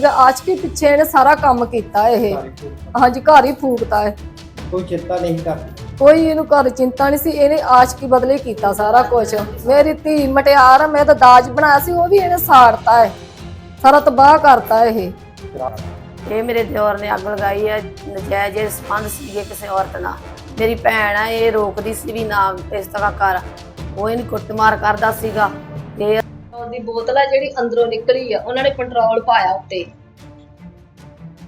ਸੀਗਾ ਆਸ਼ਕੀ ਪਿੱਛੇ ਇਹਨੇ ਸਾਰਾ ਕੰਮ ਕੀਤਾ ਇਹ। ਹਾਂਜੀ ਘਰ ਹੀ ਫੂਕਤਾ ਹੈ ਕੋਈ ਚਿੰਤਾ ਨਹੀਂ ਕਰਦੀ। ਕੋਈ ਇਹਨੂੰ ਘਰ ਚਿੰਤਾ ਨਹੀਂ ਸੀ ਇਹਨੇ ਆਸ਼ਕੀ ਬਦਲੇ ਕੀਤਾ ਸਾਰਾ ਕੁਝ ਮੇਰੀ ਧੀ ਮਟਿਆਰ ਆ, ਮੈਂ ਤਾਂ ਦਾਜ ਬਣਾਇਆ ਸੀ ਉਹ ਵੀ ਇਹਨੇ ਸਾੜਤਾ ਹੈ ਸਾਰਾ ਤਬਾਹ ਕਰਤਾ ਇਹ। ਇਹ ਮੇਰੇ ਦਿਓਰ ਨੇ ਅੱਗ ਲਗਾਈ ਹੈ ਨਜਾਇਜ਼ ਇਹ ਸੰਬੰਧ ਸੀਗੇ ਕਿਸੇ ਔਰਤ ਨਾਲ। ਮੇਰੀ ਭੈਣ ਆ ਇਹ ਰੋਕਦੀ ਸੀ ਵੀ ਨਾ ਇਸ ਤਰ੍ਹਾਂ ਕਰ। ਉਹ ਇਹਨੂੰ ਕੁੱਟਮਾਰ ਕਰਦਾ ਸੀਗਾ। ਤੇ ਦੀ ਬੋਤਲ ਹੈ ਜਿਹੜੀ ਅੰਦਰੋਂ ਨਿਕਲੀ ਆ ਉਹਨਾਂ ਨੇ ਪੈਟਰੋਲ ਪਾਇਆ ਉੱਤੇ।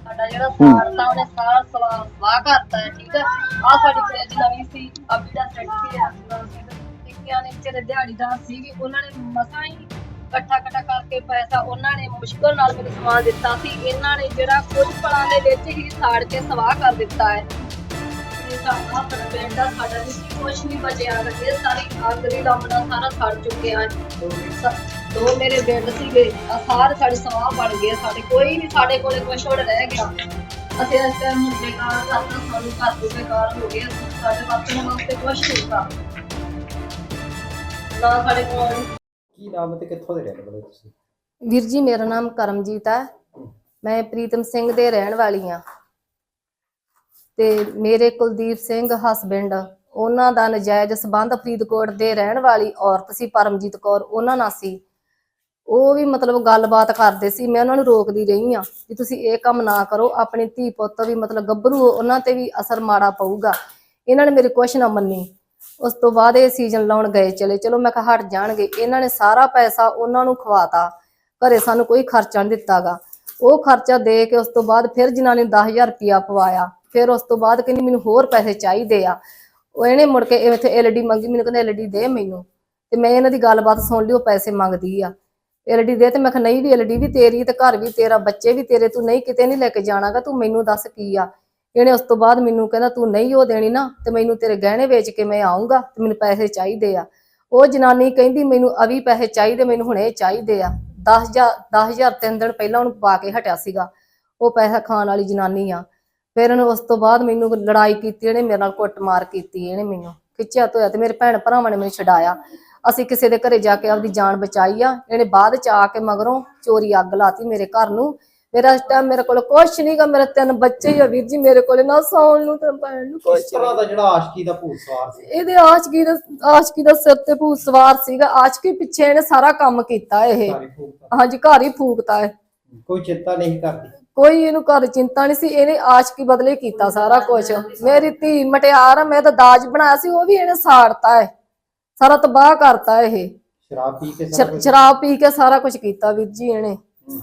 ਸਾਡਾ ਜਿਹੜਾ ਸਾੜਤਾ ਉਹਨੇ ਸਾਰਾ ਸਵਾ ਸਵਾਹ ਕਰਤਾ ਹੈ ਠੀਕ ਹੈ ਆ ਸਾਡੀ ਫ੍ਰਿਜ ਨਵੀਂ ਸੀ ਅਭੀ ਦਾ ਸੈੱਟ ਸੀ ਟਿੱਕਿਆਂ ਨੇ ਵਿਚਾਰੇ ਦਿਹਾੜੀਦਾਰ ਸੀਗੇ ਉਹਨਾਂ ਨੇ ਮਸਾਂ ਹੀ ਇਕੱਠਾ ਇਕੱਠਾ ਕਰਕੇ ਪੈਸਾ ਉਹਨਾਂ ਨੇ ਮੁਸ਼ਕਲ ਨਾਲ ਮੈਨੂੰ ਸਮਾਨ ਦਿੱਤਾ ਸੀ। ਇਹਨਾਂ ਨੇ ਜਿਹੜਾ ਕੁਝ ਪਲਾਂ ਦੇ ਵਿੱਚ ਹੀ ਸਾੜ ਕੇ ਸਵਾਹ ਕਰ ਦਿੱਤਾ ਹੈ। ਇਹ ਸਾਡਾ ਆਪਣਾ ਪਿੰਡ ਦਾ ਸਾਡਾ ਨਹੀਂ ਕੁਝ ਨਹੀਂ ਬਚਿਆ ਇਹ ਸਾਰੀ ਅੱਗ ਦੀ ਲੰਮਣਾ ਸਾਰਾ ਸੜ ਚੁੱਕਿਆ ਹੈ ਸ- ਦੋ ਮੇਰੇ ਬਿੰਦ ਸੀਗੇ ਆ ਸਾਰੇ ਸਾਡੇ ਸਵਾਹ ਬਣ ਗਏ ਸਾਡੇ ਕੋਈ ਨਹੀਂ ਸਾਡੇ ਕੋਲੇ ਕੁਛ ਹੋਰ ਰਹਿ ਗਿਆ। ਅਸੀਂ ਇਸ ਟਾਈਮ ਹੁਣ ਬੇਕਾਰ ਕਰਤਾ ਸਾਨੂੰ ਘਰ ਤੋਂ ਬੇਕਾਰ ਹੋ ਗਏ ਸਾਡੇ ਵਰਤਣ ਵਾਸਤੇ ਕੁਛ ਨਹੀਂ ਹੁੰਦਾ। ਨਾ ਸਾਡੇ ਕੋਲ ਕੀ ਨਾਮ ਤੇ ਕਿੱਥੋਂ ਦੇ ਰਹਿਣ ਵਾਲੇ ਤੁਸੀਂ? ਵੀਰ ਜੀ ਮੇਰਾ ਨਾਮ ਕਰਮਜੀਤ ਹੈ। ਮੈਂ ਪ੍ਰੀਤਮ ਸਿੰਘ ਦੇ ਰਹਿਣ ਵਾਲੀ ਆ ਤੇ ਮੇਰੇ ਕੁਲਦੀਪ ਸਿੰਘ ਹਸਬੈਂਡ ਉਹਨਾਂ ਦਾ ਨਜਾਇਜ਼ ਸਬੰਧ ਫਰੀਦਕੋਟ ਦੇ ਰਹਿਣ ਵਾਲੀ ਔਰਤ ਸੀ, ਪਰਮਜੀਤ ਕੌਰ, ਉਹਨਾਂ ਨਾਲ ਸੀ। ਉਹ ਵੀ ਮਤਲਬ ਗੱਲਬਾਤ ਕਰਦੇ ਸੀ, ਮੈਂ ਉਹਨਾਂ ਨੂੰ ਰੋਕਦੀ ਰਹੀ ਆ ਕਿ ਤੁਸੀਂ ਇਹ ਕੰਮ ਨਾ ਕਰੋ, ਆਪਣੀ ਧੀ ਪੁੱਤ ਵੀ ਮਤਲਬ ਗੱਭਰੂ ਉਹਨਾਂ ਤੇ ਵੀ ਅਸਰ ਮਾੜਾ ਪਊਗਾ। ਇਹਨਾਂ ਨੇ ਮੇਰੀ ਕੁਛ ਨਾ ਮੰਨੀ। ਉਸ ਤੋਂ ਬਾਅਦ ਇਹ ਸੀਜ਼ਨ ਲਾਉਣ ਗਏ ਚਲੇ। ਚਲੋ ਮੈਂ ਕਿਹਾ ਹਟ ਜਾਣਗੇ। ਇਹਨਾਂ ਨੇ ਸਾਰਾ ਪੈਸਾ ਉਹਨਾਂ ਨੂੰ ਖਵਾਤਾ। ਘਰੇ ਸਾਨੂੰ ਕੋਈ ਖਰਚਾ ਨਹੀਂ ਦਿੱਤਾਗਾ। ਉਹ ਖਰਚਾ ਦੇ ਕੇ ਉਸ ਤੋਂ ਬਾਅਦ ਫਿਰ ਜਨਾਨੀ ਨੇ 10000 ਰੁਪਇਆ ਪਵਾਇਆ। ਫਿਰ ਉਸ ਤੋਂ ਬਾਅਦ ਕਹਿੰਦੀ ਮੈਨੂੰ ਹੋਰ ਪੈਸੇ ਚਾਹੀਦੇ ਆ। ਉਹ ਇਹਨੇ ਮੁੜ ਕੇ ਇੱਥੇ ਐਲਡੀ ਮੰਗੀ, ਮੈਨੂੰ ਕਹਿੰਦਾ ਐਲਡੀ ਦੇ ਮੈਨੂੰ। ਤੇ ਮੈਂ ਇਹਨਾਂ ਦੀ ਗੱਲਬਾਤ ਸੁਣ ਲਈ, ਉਹ ਪੈਸੇ ਮੰਗਦੀ ਆ। ਐਲਡੀ ਦੇ ਤੇ ਮੈਂ ਕਿਹਾ, ਨਹੀਂ ਵੀ ਐਲਡੀ ਵੀ ਤੇਰੀ ਤੇ ਘਰ ਵੀ ਤੇਰਾ, ਬੱਚੇ ਵੀ ਤੇਰੇ, ਤੂੰ ਨਹੀਂ ਕਿਤੇ ਨਹੀਂ ਲੈ ਕੇ ਜਾਣਾਗਾ, ਤੂੰ ਮੈਨੂੰ ਦੱਸ ਕੀ ਆ? ਇਹਨੇ ਉਸ ਤੋਂ ਬਾਅਦ ਮੈਨੂੰ ਕਹਿੰਦਾ, ਤੂੰ ਨਹੀਂ ਉਹ ਦੇਣੀ ਨਾ, ਤੇ ਮੈਨੂੰ ਤੇਰੇ ਗਹਿਣੇ ਵੇਚ ਕੇ ਮੈਂ ਆਉਂਗਾ ਤੇ ਮੈਨੂੰ ਪੈਸੇ ਚਾਹੀਦੇ ਆ। ਉਹ ਜਨਾਨੀ ਕਹਿੰਦੀ, ਮੈਨੂੰ ਅਵੀ ਪੈਸੇ ਚਾਹੀਦੇ, ਮੈਨੂੰ ਹੁਣੇ ਚਾਹੀਦੇ ਆ। 10000 10000 ਤਿੰਨ ਦਿਨ ਪਹਿਲਾਂ ਉਹਨੂੰ ਪਾ ਕੇ ਹਟਿਆ ਸੀਗਾ। ਉਹ ਪੈਸਾ ਖਾਣ ਵਾਲੀ ਜਨਾਨੀ ਆ। ਫਿਰ ਉਹਨੇ ਉਸ ਤੋਂ ਬਾਅਦ ਮੈਨੂੰ ਲੜਾਈ ਕੀਤੀ ਇਹਨੇ ਮੇਰੇ ਨਾਲ ਕੁੱਟਮਾਰ ਕੀਤੀ ਇਹਨੇ ਮੈਨੂੰ ਖਿੱਚਿਆ ਧੋਇਆ ਤੇ ਮੇਰੇ ਭੈਣ ਭਰਾਵਾਂ ਨੇ ਮੈਨੂੰ ਛਡਾਇਆ। ਅਸੀਂ ਕਿਸੇ ਦੇ ਘਰੇ ਜਾ ਕੇ ਆਪਦੀ ਜਾਨ ਬਚਾਈ ਆ ਇਹਨੇ ਬਾਅਦ ਚ ਆ ਕੇ ਮਗਰੋਂ ਚੋਰੀ ਅੱਗ ਲਾਤੀ ਮੇਰੇ ਘਰ ਨੂੰ। ਮੇਰਾ ਟਾਈਮ ਮੇਰੇ ਕੋਲ ਕੁਛ ਨਹੀਂਗਾ ਮੇਰੇ ਤਿੰਨ ਬੱਚੇ ਹੀ ਆ ਵੀਰ ਜੀ ਮੇਰੇ ਕੋਲ ਨਾ ਸੌਣ ਨੂੰ ਤੇ ਭੈਣ ਨੂੰ ਕਿਸ ਕੁਛ ਤਰ੍ਹਾਂ ਦਾ ਜਿਹੜਾ ਆਸ਼ਕੀ ਦਾ ਭੂਤ ਸਵਾਰ ਸੀ? ਇਹਦੇ ਆਸ਼ਕੀ ਦਾ ਆਸ਼ਕੀ ਦਾ ਸਿਰ ਤੇ ਭੂਤ ਸਵਾਰ ਸੀਗਾ ਆਸ਼ਕੀ ਪਿੱਛੇ ਇਹਨੇ ਸਾਰਾ ਕੰਮ ਕੀਤਾ ਇਹ। ਹਾਂਜੀ ਘਰ ਹੀ ਫੂਕਤਾ ਹੈ ਕੋਈ ਚਿੰਤਾ ਨਹੀਂ ਕਰਦੀ? ਕੋਈ ਇਹਨੂੰ ਘਰ ਚਿੰਤਾ ਨਹੀਂ ਸੀ ਇਹਨੇ ਆਸ਼ਕੀ ਬਦਲੇ ਕੀਤਾ ਸਾਰਾ ਕੁਝ ਮੇਰੀ ਧੀ ਮਟਿਆਰ ਆ, ਮੈਂ ਤਾਂ ਦਾਜ ਬਣਾਇਆ ਸੀ ਉਹ ਵੀ ਇਹਨੇ ਸਾੜਤਾ ਹੈ। ਸਾਰਾ ਤਬਾਹ ਕਰਤਾ ਇਹ। ਸ਼ਰਾਬ ਪੀ ਕੇ ਸਾਰਾ ਸ਼ਰ- ਕੁਝ- ਸ਼ਰਾਬ ਪੀ ਕੇ ਸਾਰਾ ਕੁਝ ਕੀਤਾ ਵੀਰ ਜੀ ਇਹਨੇ। ਹੂੰ।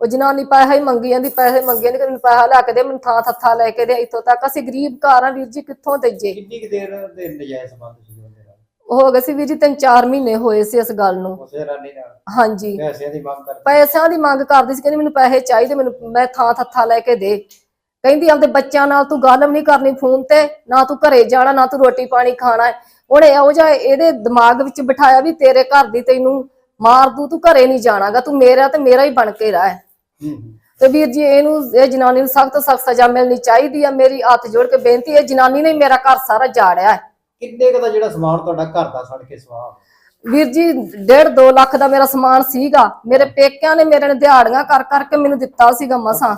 ਉਹ ਜਨਾਨੀ ਪੈਸਾ ਹੀ ਮੰਗੀ ਜਾਂਦੀ ਪੈਸੇ ਮੰਗੀ ਜਾਂਦੀ ਕਿ ਮੈਨੂੰ ਪੈਸਾ ਲੈ ਕੇ ਦੇ ਮੈਨੂੰ ਥਾਂ ਥੱਥਾ ਲੈ ਕੇ ਦੇ ਇੱਥੋਂ ਤੱਕ। ਅਸੀਂ ਗਰੀਬ ਘਰ ਆ ਵੀਰ ਜੀ ਕਿੱਥੋਂ ਦੇਈਏ? ਕਿੰਨੀ ਕੁ ਦੇਰ ਦੇ ਨਜਾਇਜ਼ ਸੰਬੰਧ ਨਾਲ ਹੋ ਗਏ ਸੀ ਵੀਰ ਜੀ ਤਿੰਨ ਚਾਰ ਮਹੀਨੇ ਹੋਏ ਸੀ ਇਸ ਗੱਲ ਨੂੰ। ਉਸੇ ਰਾਨੀ ਨਾਲ। ਹਾਂਜੀ। ਪੈਸਿਆਂ ਦੀ ਮੰਗ ਕਰਦੀ। ਪੈਸਿਆਂ ਦੀ ਮੰਗ ਕਰਦੀ ਸੀ ਕਹਿੰਦੀ ਮੈਨੂੰ ਪੈਸੇ ਚਾਹੀਦੇ ਮੈਨੂੰ ਮੈਂ ਥਾਂ ਥੱਥਾ ਲੈ ਕੇ ਦੇ। ਕਹਿੰਦੀ ਆਪਦੇ ਬੱਚਿਆਂ ਨਾਲ ਤੂੰ ਗੱਲ ਵੀ ਨਹੀਂ ਕਰਨੀ ਫੋਨ ਤੇ ਨਾ ਤੂੰ ਘਰੇ ਜਾਣਾ ਨਾ ਤੂੰ ਰੋਟੀ ਪਾਣੀ ਖਾਣਾ। ਹੈ। ਉਹਨੇ ਇਹੋ ਜਿਹਾ ਇਹਦੇ ਦਿਮਾਗ ਵਿੱਚ ਬਿਠਾਇਆ ਵੀ ਤੇਰੇ ਘਰ ਦੀ ਤੈਨੂੰ ਮਾਰ ਦੂ ਤੂੰ ਘਰੇ ਨਹੀਂ ਜਾਣਾਗਾ ਤੂੰ ਮੇਰਾ ਤੇ ਮੇਰਾ ਹੀ ਬਣ ਕੇ ਰਹਿ। ਤੇ ਵੀਰ ਜੀ ਇਹਨੂੰ ਇਹ ਜਨਾਨੀ ਨੂੰ ਸਖਤ ਸਖਤ ਸਜ਼ਾ ਮਿਲਣੀ ਚਾਹੀਦੀ ਆ। ਮੇਰੀ ਹੱਥ ਜੋੜ ਕੇ ਬੇਨਤੀ ਹੈ ਜਨਾਨੀ ਨੇ ਮੇਰਾ ਘਰ ਸਾਰਾ ਜਾੜਿਆ ਹੈ। ਕਿੰਨੇ ਕੁ ਦਾ ਜਿਹੜਾ ਸਮਾਨ ਤੁਹਾਡਾ ਘਰ ਦਾ ਸੜ ਕੇ ਸਵਾਹ ਵੀਰ ਜੀ 1.5 2 ਲੱਖ ਦਾ ਮੇਰਾ ਸਮਾਨ ਸੀਗਾ। ਮੇਰੇ ਪੇਕਿਆਂ ਨੇ ਮੇਰੇ ਨੇ ਦਿਹਾੜੀਆਂ ਕਰ ਕਰਕੇ ਮੈਨੂੰ ਦਿੱਤਾ ਸੀਗਾ ਮਸਾਂ।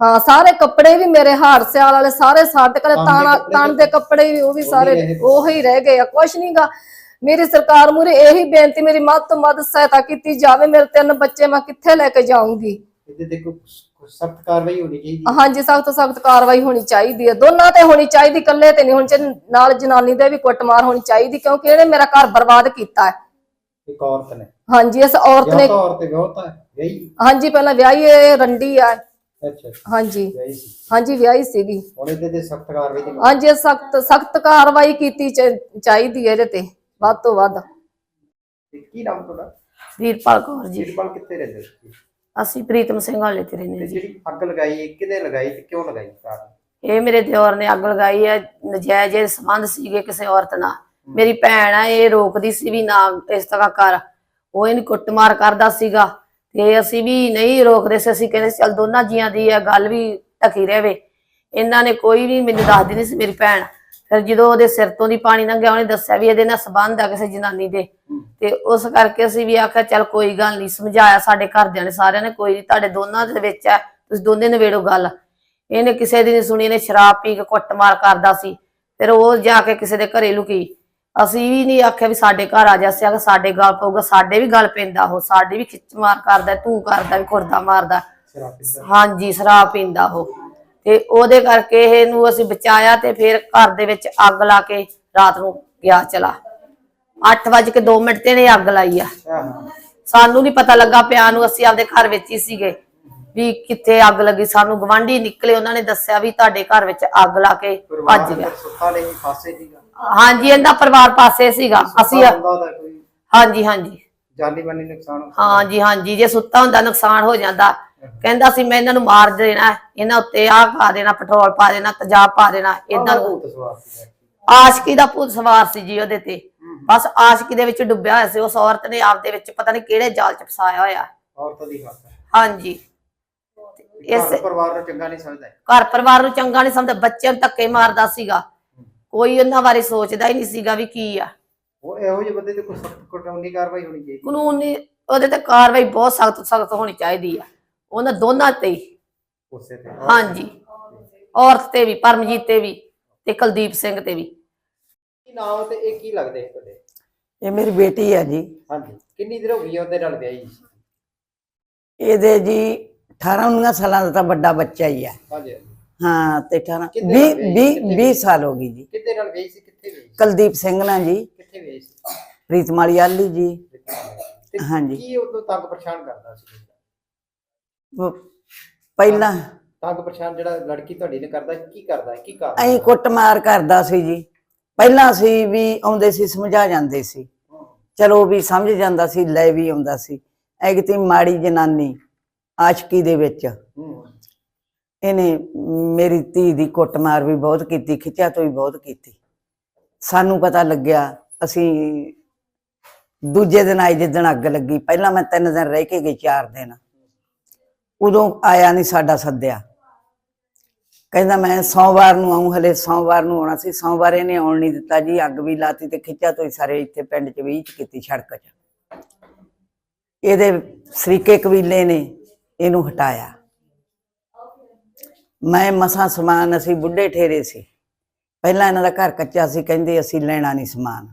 ਹਾਂ ਸਾਰੇ ਕੱਪੜੇ ਵੀ ਮੇਰੇ ਹਾਰ ਸਿਆਲ ਵਾਲੇ ਸਾਰੇ ਸਾਡੇ ਕੋਲੇ ਤਾਣਾ ਕੱਪੜੇ ਤਣ ਦੇ ਕੱਪੜੇ ਵੀ ਉਹ ਵੀ ਸਾਰੇ। ਉਹੀ ਰਹਿ ਗਏ ਆ। ਕੁਛ ਨਹੀਂਗਾ ਮੇਰੀ ਸਰਕਾਰ ਮੂਰੇ ਇਹੀ ਬੇਨਤੀ ਮੇਰੀ ਮੱਦ ਤੋਂ ਮੱਦ ਸਹਾਇਤਾ ਕੀਤੀ ਜਾਵੇ। ਮੇਰੇ ਤਿੰਨ ਬੱਚੇ ਮੈਂ ਕਿੱਥੇ ਲੈ ਕੇ ਜਾਊਂਗੀ? ਇਹਦੇ ਤੇ ਕੋਈ ਸਖਤ ਕਾਰਵਾਈ ਹੋਣੀ ਚਾਹੀਦੀ ਹਾਂਜੀ ਸਖਤ ਤੋਂ ਸਖਤ ਕਾਰਵਾਈ ਹੋਣੀ ਚਾਹੀਦੀ ਹੈ। ਦੋਨਾਂ ਤੇ ਹੋਣੀ ਚਾਹੀਦੀ ਇਕੱਲੇ ਤੇ ਨਹੀਂ। ਹੋਣੀ ਚਾਹੀਦੀ ਨਾਲ ਜਨਾਨੀ ਦੇ ਵੀ ਕੁੱਟਮਾਰ ਹੋਣੀ ਚਾਹੀਦੀ ਕਿਉਂਕਿ ਇਹਨੇ ਮੇਰਾ ਘਰ ਬਰਬਾਦ ਕੀਤਾ ਹੈ। ਇੱਕ ਔਰਤ ਨੇ। ਹਾਂਜੀ ਇਸ ਔਰਤ ਨੇ ਤਾਂ ਔਰਤ ਹੈ ਵਿਆਹ ਹਾਂਜੀ ਪਹਿਲਾਂ ਵਿਆਹੀ ਇਹ ਰੰਡੀ ਆ ਅੱਛਾ ਹਾਂਜੀ। ਹਾਂਜੀ ਵਿਆਹੀ ਸੀਗੀ। ਹੁਣ ਇਹਦੇ ਤੇ ਸਖਤ ਕਾਰਵਾਈ ਦੀ ਹਾਂਜੀ ਸਖਤ ਸਖਤ ਕਾਰਵਾਈ ਕੀਤੀ ਚਾਹੀਦੀ ਹੈ ਇਹਦੇ ਤੇ ਵੱਧ ਤੋਂ ਵੱਧ। ਕੀ ਨਾਮ ਤੁਹਾਡਾ? ਵੀਰਪਾਲ ਕੌਰ ਜੀ। ਜੀਰਪਾਲ ਕਿੱਥੇ ਰਹਿੰਦੇ ਸੀ? ਅਸੀਂ ਪ੍ਰੀਤਮ ਸਿੰਘ ਵਾਲੇ ਤੇ ਰਹਿੰਦੇ ਤੇ ਜੀ। ਜਿਹੜੀ ਅੱਗ ਲਗਾਈ ਇਹ ਕਿਹਦੇ ਲਗਾਈ ਤੇ ਕਿਉਂ ਲਗਾਈ ਕਾਰਨ ਇਹ ਮੇਰੇ ਦਿਓਰ ਨੇ ਅੱਗ ਲਗਾਈ ਹੈ ਨਜਾਇਜ਼ ਇਹ ਸੰਬੰਧ ਸੀਗੇ ਕਿਸੇ ਔਰਤ ਨਾਲ। ਮੇਰੀ ਭੈਣ ਆ ਇਹ ਰੋਕਦੀ ਸੀ ਵੀ ਨਾ ਇਸ ਤਰ੍ਹਾਂ ਕਰ। ਉਹ ਇਹਨੂੰ ਕੁੱਟਮਾਰ ਕਰਦਾ ਸੀਗਾ ਤੇ ਅਸੀਂ ਵੀ ਨਹੀਂ ਰੋਕਦੇ ਸੀ। ਅਸੀਂ ਕਹਿੰਦੇ ਸੀ ਚੱਲ ਦੋਨਾਂ ਜੀਆਂ ਦੀ ਇਹ ਗੱਲ ਵੀ ਢਕੀ ਰਹੇ ਇਹਨਾਂ ਨੇ ਕੋਈ ਵੀ ਮੈਨੂੰ ਦੱਸਦੀ ਨਹੀਂ ਸੀ ਮੇਰੀ ਭੈਣ। ਫਿਰ ਜਦੋਂ ਉਹਦੇ ਸਿਰ ਤੋਂ ਦੀ ਪਾਣੀ ਲੰਘਿਆ ਉਹਨੇ ਦੱਸਿਆ ਵੀ ਇਹਦੇ ਨਾਲ ਸੰਬੰਧ ਆ ਕਿਸੇ ਜਨਾਨੀ ਦੇ। ਤੇ ਉਸ ਕਰਕੇ ਅਸੀਂ ਵੀ ਆਖਿਆ ਚੱਲ ਕੋਈ ਗੱਲ ਨਹੀਂ ਸਮਝਾਇਆ ਸਾਡੇ ਘਰਦਿਆਂ ਨੇ ਸਾਰਿਆਂ ਨੇ ਕੋਈ ਨੀ ਤੁਹਾਡੇ ਦੋਨਾਂ ਦੇ ਵਿੱਚ ਆ ਤੁਸੀਂ ਦੋਨੇ ਨਵੇੜੋ ਗੱਲ। ਇਹਨੇ ਕਿਸੇ ਦੀ ਨਹੀਂ ਸੁਣੀ ਇਹਨੇ ਸ਼ਰਾਬ ਪੀ ਕੇ ਕੁੱਟਮਾਰ ਕਰਦਾ ਸੀ ਫਿਰ ਉਹ ਜਾ ਕੇ ਕਿਸੇ ਦੇ ਘਰੇ ਲੁਕੀ। ਅਸੀਂ ਵੀ ਨਹੀਂ ਆਖਿਆ ਵੀ ਸਾਡੇ ਘਰ ਆ ਜਾ ਸਿਆ ਕਿ ਸਾਡੇ ਗੱਲ ਪਊਗਾ ਸਾਡੇ ਵੀ ਗੱਲ ਪੈਂਦਾ ਉਹ ਸਾਡੇ ਵੀ ਖਿੱਚਮਾਰ ਕਰਦਾ ਤੂੰ ਕਰਦਾ ਵੀ ਖੁਰਦਾ ਮਾਰਦਾ। ਹਾਂਜੀ ਸ਼ਰਾਬ ਪੀਂਦਾ ਉਹ। ਤੇ ਉਹਦੇ ਕਰਕੇ ਇਹਨੂੰ ਅਸੀਂ ਬਚਾਇਆ ਤੇ ਫਿਰ ਘਰ ਦੇ ਵਿੱਚ ਅੱਗ ਲਾ ਕੇ ਰਾਤ ਨੂੰ ਗਿਆ ਚਲਾ। 8:02 ਮਿੰਟ ਤੇ ਨੇ ਅੱਗ ਲਾਈ ਆ। ਸਾਨੂੰ ਨਹੀਂ ਪਤਾ ਲੱਗਾ ਪਿਆ ਨੂੰ ਅਸੀਂ ਆਪਦੇ ਘਰ ਵਿੱਚ ਹੀ ਸੀਗੇ ਵੀ ਕਿੱਥੇ ਅੱਗ ਲੱਗੀ। ਸਾਨੂੰ ਗਵਾਂਢੀ ਨਿਕਲੇ ਉਹਨਾਂ ਨੇ ਦੱਸਿਆ ਵੀ ਤੁਹਾਡੇ ਘਰ ਵਿੱਚ ਅੱਗ ਲਾ ਕੇ ਭੱਜ ਗਿਆ। ਹਾਂਜੀ ਇਹਦਾ ਪਰਿਵਾਰ ਪਾਸੇ ਸੀਗਾ। ਅਸੀਂ ਹਾਂਜੀ ਹਾਂਜੀ। ਜਾਨੀ ਮਾਨੀ ਨੁਕਸਾਨ। ਹਾਂਜੀ ਹਾਂਜੀ। ਜੇ ਸੁੱਤਾ ਹੁੰਦਾ ਨੁਕਸਾਨ ਹੋ ਜਾਂਦਾ। ਕਹਿੰਦਾ ਸੀ ਮੈਂ ਇਹਨਾਂ ਨੂੰ ਮਾਰ ਦੇਣਾ ਇਹਨਾਂ ਉੱਤੇ ਆਹ ਪਾ ਦੇਣਾ ਪੈਟਰੋਲ ਪਾ ਦੇਣਾ ਤੇਜ਼ਾਬ ਪਾ ਦੇਣਾ ਇਦਾਂ ਆਸ਼ਕੀ ਦਾ ਭੂਤ ਸਵਾਰ ਸੀ ਜੀ ਉਹਦੇ ਤੇ। ਬਸ ਆਸ਼ਕੀ ਦੇ ਵਿੱਚ ਡੁੱਬਿਆ ਹੋਇਆ ਸੀ ਉਸ ਔਰਤ ਨੇ ਆਪਦੇ ਵਿੱਚ ਪਤਾ ਨਹੀਂ ਕਿਹੜੇ ਜਾਲ ਚ ਫਸਾਇਆ ਹੋਇਆ। ਔਰਤ ਦੀ ਹੱਥ ਹੈ। ਹਾਂਜੀ। ਇਸ ਪਰਿਵਾਰ ਨੂੰ ਚੰਗਾ ਨਹੀਂ ਸਮਝਦਾ। ਘਰ ਪਰਿਵਾਰ ਨੂੰ ਚੰਗਾ ਨਹੀਂ ਸਮਝਦਾ ਬੱਚਿਆਂ ਨੂੰ ਧੱਕੇ ਮਾਰਦਾ ਸੀਗਾ। ਕੋਈ ਉਹਨਾਂ ਬਾਰੇ ਸੋਚਦਾ ਹੀ ਨਹੀਂ ਸੀਗਾ ਵੀ ਕੀ ਆ। ਉਹ ਇਹੋ ਜਿਹੇ ਬੰਦੇ ਤੇ ਕੋਈ ਸਖਤ ਕਾਨੂੰਨੀ ਕਾਰਵਾਈ ਹੋਣੀ ਚਾਹੀਦੀ। ਕਾਨੂੰਨੀ ਉਹਦੇ ਤੇ ਕਾਰਵਾਈ ਬਹੁਤ ਸਖਤ ਸਖਤ ਹੋਣੀ ਚਾਹੀਦੀ ਆ। ਉਹਨਾਂ ਦੋਨਾਂ ਤੇ ਹੀ। ਉਸੇ ਤੇ। ਹਾਂਜੀ। ਔਰਤ ਤੇ ਵੀ ਪਰਮਜੀਤ ਤੇ ਵੀ ਤੇ ਕੁਲਦੀਪ ਸਿੰਘ ਤੇ ਵੀ। ਕੀ ਨਾਮ ਤੇ ਇਹ ਕੀ ਲੱਗਦੇ ਸੀ ਤੁਹਾਡੇ? ਇਹ ਮੇਰੀ ਬੇਟੀ ਹੈ ਜੀ। ਹਾਂਜੀ। ਕਿੰਨੀ ਦੇਰ ਹੋ ਗਈ ਆ ਉਹਦੇ ਨਾਲ ਵਿਆਹੀ? ਇਹਦੇ ਜੀ 18 19 ਸਾਲਾਂ ਦਾ ਤਾਂ ਵੱਡਾ ਬੱਚਾ ਹੀ ਹੈ ਹਾਂਜੀ। ਹਾਂਜੀ। ਹਾਂ ਤੇ 18 ਕਿੰਨੇ 20 ਨਾਲ ਵਿਆਹੀ? 20 ਕਿੰਨੇ 20 ਸਾਲ ਹੋ ਗਈ ਜੀ। ਕਿੱਥੇ ਨਾਲ ਵਿਆਹੀ ਸੀ? ਕਿੱਥੇ ਵਿਆਹੀ ਸੀ? ਕੁਲਦੀਪ ਸਿੰਘ ਨਾਲ ਜੀ। ਕਿੱਥੇ ਵਿਆਹੀ ਸੀ? ਰੀਤਮਾਲੀ ਆਲੀ ਜੀ। ਤੇ ਹਾਂਜੀ। ਕੀ ਉਦੋਂ ਤੰਗ ਪਰੇਸ਼ਾਨ ਕਰਦਾ ਸੀ? ਪਹਿਲਾਂ ਤੰਗ ਪਰੇਸ਼ਾਨ ਜਿਹੜਾ ਲੜਕੀ ਤੁਹਾਡੀ ਨੇ ਕਰਦਾ ਕੀ ਕਰਦਾ ਕੀ ਕਰਦਾ ਐਂ ਕੁੱਟਮਾਰ ਕਰਦਾ ਸੀ ਜੀ। ਪਹਿਲਾਂ ਸੀ ਵੀ ਆਉਂਦੇ ਸੀ ਸਮਝਾ ਜਾਂਦੇ ਸੀ। ਚਲੋ ਵੀ ਸਮਝ ਜਾਂਦਾ ਸੀ ਲੈ ਵੀ ਆਉਂਦਾ ਸੀ। ਐ ਕਿਤੇ ਮਾੜੀ ਜਨਾਨੀ ਆਸ਼ਕੀ ਦੇ ਵਿੱਚ। ਹੂੰ। ਇਹਨੇ ਮੇਰੀ ਧੀ ਦੀ ਕੁੱਟਮਾਰ ਵੀ ਬਹੁਤ ਕੀਤੀ ਖਿੱਚਿਆ ਤੋਂ ਵੀ ਬਹੁਤ ਕੀਤੀ। ਸਾਨੂੰ ਪਤਾ ਲੱਗਿਆ ਅਸੀਂ ਦੂਜੇ ਦਿਨ ਆਈ ਜਿੱਦਣ ਅੱਗ ਲੱਗੀ। ਪਹਿਲਾਂ ਮੈਂ ਤਿੰਨ ਦਿਨ ਰਹਿ ਕੇ ਗਈ ਚਾਰ ਦਿਨ। ਉਦੋਂ ਆਇਆ ਨਹੀਂ ਸਾਡਾ ਸੱਦਿਆ। ਕਹਿੰਦਾ ਮੈਂ ਸੋਮਵਾਰ ਨੂੰ ਆਉਂ ਹਲੇ ਸੋਮਵਾਰ ਨੂੰ ਆਉਣਾ ਸੀ। ਸੋਮਵਾਰ ਇਹਨੇ ਆਉਣ ਨਹੀਂ ਦਿੱਤਾ ਜੀ। ਅੱਗ ਵੀ ਲਾਤੀ ਤੇ ਖਿੱਚਾ ਤੋਂ ਸਾਰੇ ਇੱਥੇ ਪਿੰਡ 'ਚ ਵੀ ਕੀਤੀ ਸੜਕ 'ਚ। ਇਹਦੇ ਸਰੀਕੇ ਕਬੀਲੇ ਨੇ ਇਹਨੂੰ ਹਟਾਇਆ। ਮੈਂ ਮਸਾਂ ਸਮਾਨ ਅਸੀਂ ਬੁੱਢੇ ਠੇਰੇ ਸੀ। ਪਹਿਲਾਂ ਇਹਨਾਂ ਦਾ ਘਰ ਕੱਚਾ ਸੀ, ਕਹਿੰਦੇ ਅਸੀਂ ਲੈਣਾ ਨਹੀਂ ਸਮਾਨ।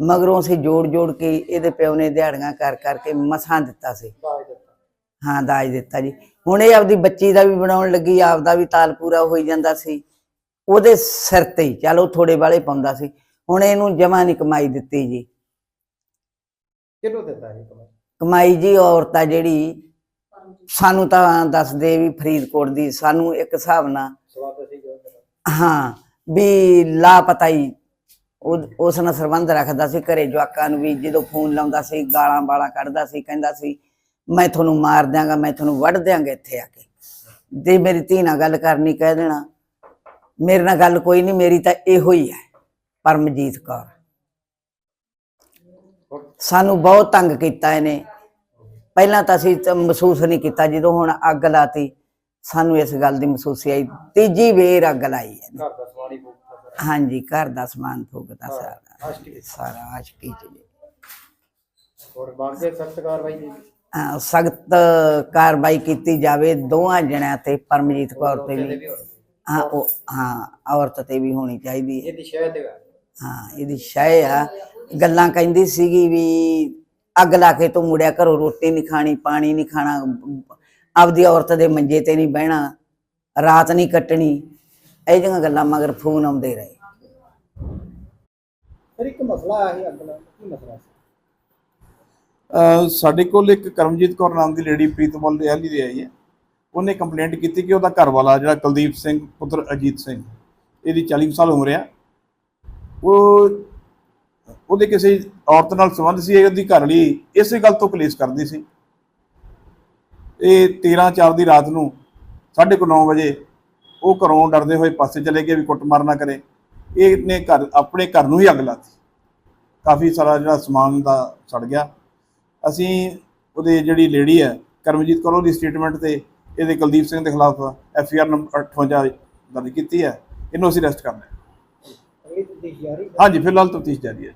ਮਗਰੋਂ ਅਸੀਂ ਜੋੜ ਜੋੜ ਕੇ ਇਹਦੇ ਪਿਓ ਨੇ ਦਿਹਾੜੀਆਂ ਕਰ ਕਰਕੇ ਮਸਾਂ ਦਿੱਤਾ ਸੀ। ਹਾਂ ਦਾਜ ਦਿੱਤਾ ਜੀ। ਹੁਣ ਇਹ ਆਪਦੀ ਬੱਚੀ ਦਾ ਵੀ ਬਣਾਉਣ ਲੱਗੀ ਆਪਦਾ ਵੀ ਤਾਲ ਪੂਰਾ ਹੋਈ ਜਾਂਦਾ ਸੀ। ਉਹਦੇ ਸਿਰ ਤੇ ਹੀ ਚਲੋ ਥੋੜੇ ਵਾਲੇ ਪਾਉਂਦਾ ਸੀ। ਹੁਣ ਇਹਨੂੰ ਜਮਾ ਨਹੀਂ ਕਮਾਈ ਦਿੱਤੀ ਜੀ। ਕਿਹਨੂੰ ਦਿੱਤਾ ਇਹ ਕਮਾਈ? ਕਮਾਈ ਜੀ ਔਰਤ ਜਿਹੜੀ ਸਾਨੂੰ ਤਾਂ ਦੱਸਦੇ ਵੀ ਫਰੀਦਕੋਟ ਦੀ ਸਾਨੂੰ ਇੱਕ ਹਿਸਾਬ ਨਾਲ ਹਾਂ ਵੀ ਲਾਪਤਾ ਹੀ ਉਸ ਨਾਲ ਸੰਬੰਧ ਰੱਖਦਾ ਸੀ ਘਰੇ ਜਵਾਕਾਂ ਨੂੰ ਵੀ ਜਦੋਂ ਫੋਨ ਲਾਉਂਦਾ ਸੀ ਗਾਲਾਂ ਬਾਲਾਂ ਕੱਢਦਾ ਸੀ ਕਹਿੰਦਾ ਸੀ ਮੈਂ ਤੁਹਾਨੂੰ ਮਾਰ ਦਿਆਂਗਾ ਮੈਂ ਤੁਹਾਨੂੰ ਵੱਢ ਦਿਆਂਗਾ ਇੱਥੇ ਆ ਕੇ। ਜੇ ਮੇਰੀ ਧੀ ਨਾਲ ਗੱਲ ਕਰਨੀ ਕਹਿ ਦੇਣਾ ਮੇਰੇ ਨਾਲ ਗੱਲ ਕੋਈ ਨਹੀਂ ਮੇਰੀ ਤਾਂ ਇਹੋ ਹੀ ਹੈ ਪਰਮਜੀਤ ਕੌਰ। ਸਾਨੂੰ ਬਹੁਤ ਤੰਗ ਕੀਤਾ ਇਹਨੇ। ਪਹਿਲਾਂ ਤਾਂ ਅਸੀਂ ਮਹਿਸੂਸ ਨਹੀਂ ਕੀਤਾ ਜਦੋਂ ਹੁਣ ਅੱਗ ਲਾਤੀ ਸਾਨੂੰ ਇਸ ਗੱਲ ਦੀ ਮਹਿਸੂਸੀ ਆਈ। ਤੀਜੀ ਵੇਰ ਅੱਗ ਲਾਈ ਦਾ ਭੁਗਤਾ ਹਾਂਜੀ ਘਰ ਦਾ ਸਮਾਨ ਫੂਕਦਾ ਸਾਰਾ। ਸਾਰਾ ਆਸ਼ਕੀ ਚ। ਜੀ ਹੋਰ ਮੰਗੇ ਸਖਤ ਕਾਰਵਾਈ ਦੀ ਸਖਤ ਕਾਰਵਾਈ ਕੀਤੀ ਜਾਵੇ ਦੋਹਾਂ ਜਣਿਆਂ ਤੇ ਪਰਮਜੀਤ ਕੌਰ ਤੇ ਵੀ। ਹਾਂ। ਉਹ ਹਾਂ ਔਰਤ ਤੇ ਵੀ ਹੋਣੀ ਚਾਹੀਦੀ ਹੈ। ਇਹਦੀ ਸ਼ਹਿਦ ਹੈ ਹਾਂ ਇਹਦੀ ਸ਼ੈ ਆ। ਗੱਲਾਂ ਕਹਿੰਦੀ ਸੀਗੀ ਵੀ ਅੱਗ ਲਾ ਕੇ ਤੂੰ ਮੁੜਿਆ ਘਰੋਂ ਰੋਟੀ ਨਹੀਂ ਖਾਣੀ ਪਾਣੀ ਨਹੀਂ ਖਾਣਾ ਆਪਦੀ ਔਰਤ ਦੇ ਮੰਜੇ ਤੇ ਨਹੀਂ ਬਹਿਣਾ ਰਾਤ ਨਹੀਂ ਕੱਟਣੀ ਇਹ ਜਿਹੀਆਂ ਗੱਲਾਂ ਮਗਰ ਫੋਨ ਆਉਂਦੇ ਰਹੇ। ਫਿਰ ਇੱਕ ਮਸਲਾ ਸੀ ਅੱਗ ਨਾਲ ਕੀ ਮਸਲਾ ਸਾਡੇ ਕੋਲ ਇੱਕ ਕਰਮਜੀਤ ਕੌਰ ਨਾਮ ਦੀ ਲੇਡੀ ਪ੍ਰੀਤਮਲ ਦੇ ਹਲੀ ਆਈ ਹੈ। ਉਹਨੇ ਕੰਪਲੇਂਟ ਕੀਤੀ ਕਿ ਉਹਦਾ ਘਰ ਵਾਲਾ ਜਿਹੜਾ ਕੁਲਦੀਪ ਸਿੰਘ, ਪੁੱਤਰ ਅਜੀਤ ਸਿੰਘ, ਇਹਦੀ 40 ਸਾਲ ਉਮਰ ਆ। ਉਹ, ਉਹਦੇ ਕਿਸੇ ਔਰਤ ਨਾਲ ਸੰਬੰਧ ਸੀ, ਉਹਦੀ ਘਰ ਲਈ ਇਸੇ ਗੱਲ ਤੋਂ ਕਲੇਸ਼ ਕਰਦੀ ਸੀ। ਇਹ 13 4 ਦੀ ਰਾਤ ਨੂੰ 9:30 ਵਜੇ ਉਹ ਘਰੋਂ ਡਰਦੇ ਹੋਏ ਪਾਸੇ ਚਲੇ ਗਏ ਵੀ ਕੁੱਟਮਾਰ ਨਾ ਕਰੇ। ਇਹਨੇ ਘਰ, ਆਪਣੇ ਘਰ ਨੂੰ ਹੀ ਅੱਗ ਲਾਤੀ। ਕਾਫੀ ਸਾਰਾ ਜਿਹੜਾ ਸਮਾਨ ਦਾ ਸੜ ਗਿਆ। ਅਸੀਂ ਉਹਦੇ ਜਿਹੜੀ ਲੇਡੀ ਹੈ ਕਰਮਜੀਤ ਕੌਰ ਦੀ ਸਟੇਟਮੈਂਟ ਤੇ ਇਹਦੇ ਕੁਲਦੀਪ ਸਿੰਘ ਦੇ ਖਿਲਾਫ ਐਫ ਆਈ ਆਰ ਨੰਬਰ 58 ਦਰਜ ਕੀਤੀ ਹੈ। ਇਹਨੂੰ ਅਸੀਂ ਅਰੈਸਟ ਕਰਨਾ ਹੈ। ਹਾਂਜੀ ਫਿਲਹਾਲ ਤਫਤੀਸ਼ ਜਾਰੀ ਹੈ।